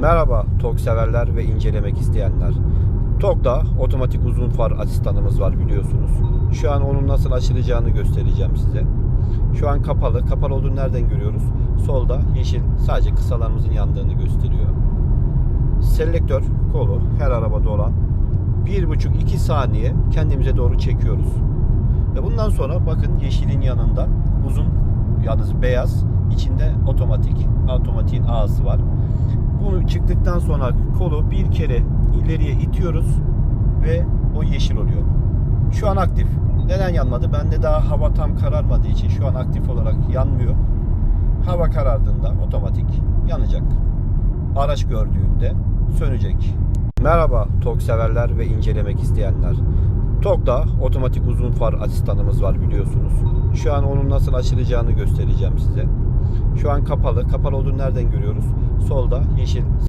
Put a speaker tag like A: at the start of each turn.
A: Merhaba TOK severler ve incelemek isteyenler. TOK'ta otomatik uzun far asistanımız var biliyorsunuz. Şu an onun nasıl açılacağını göstereceğim size. Şu an kapalı. Kapalı olduğunu nereden görüyoruz? Solda yeşil sadece kısalarımızın yandığını gösteriyor. Selektör kolu her arabada olan 1,5-2 saniye kendimize doğru çekiyoruz. Ve bundan sonra bakın yeşilin yanında uzun yalnız beyaz içinde otomatik otomatiğin ağzı var. Bunu çıktıktan sonra kolu bir kere ileriye itiyoruz ve o yeşil oluyor. Şu an aktif. Neden yanmadı? Bende daha hava tam kararmadığı için şu an aktif olarak yanmıyor. Hava karardığında otomatik yanacak. Araç gördüğünde sönecek. Merhaba TOK severler ve incelemek isteyenler. TOK'ta otomatik uzun far asistanımız var biliyorsunuz. Şu an onun nasıl açılacağını göstereceğim size. Şu an kapalı. Kapalı olduğunu nereden görüyoruz? Solda yeşil